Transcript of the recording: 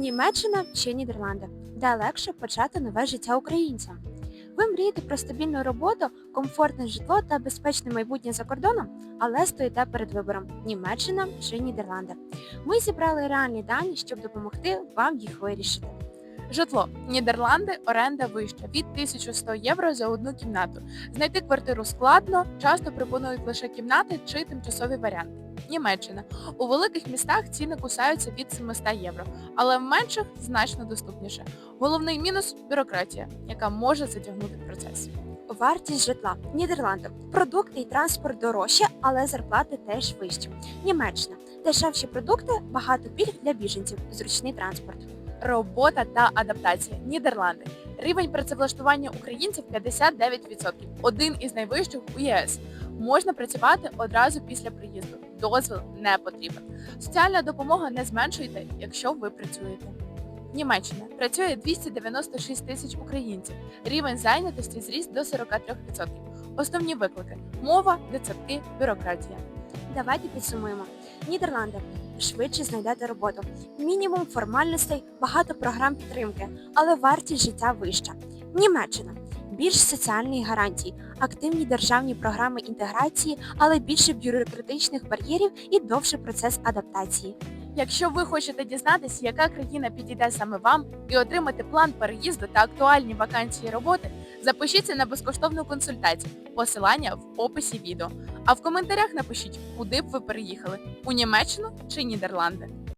Німеччина чи Нідерланди, де легше почати нове життя українцям. Ви мрієте про стабільну роботу, комфортне житло та безпечне майбутнє за кордоном, але стоїте перед вибором Німеччина чи Нідерланди. Ми зібрали реальні дані, щоб допомогти вам їх вирішити. Житло. Нідерланди оренда вища від 1100 євро за одну кімнату. Знайти квартиру складно, часто пропонують лише кімнати чи тимчасові варіанти. Німеччина. У великих містах ціни кусаються від 700 євро, але в менших значно доступніше. Головний мінус бюрократія, яка може затягнути процес. Вартість житла. Нідерланди. Продукти і транспорт дорожче, але зарплати теж вищі. Німеччина. Дешевші продукти, багато пільг для біженців, зручний транспорт. Робота та адаптація. Нідерланди. Рівень працевлаштування українців 59%, один із найвищих у ЄС. Можна працювати одразу після приїзду. Дозвіл не потрібен. Соціальна допомога не зменшуйте, якщо ви працюєте. Німеччина працює 296 тисяч українців. Рівень зайнятості зріс до 43%. Основні виклики: мова, дитсадки, бюрократія. Давайте підсумуємо. Нідерланди. Швидше знайдете роботу. Мінімум формальностей, багато програм підтримки, але вартість життя вища. Німеччина. Більш соціальні гарантії, активні державні програми інтеграції, але більше бюрократичних бар'єрів і довший процес адаптації. Якщо ви хочете дізнатися, яка країна підійде саме вам і отримати план переїзду та актуальні вакансії роботи, запишіться на безкоштовну консультацію. Посилання в описі відео. А в коментарях напишіть, куди б ви переїхали у Німеччину чи Нідерланди.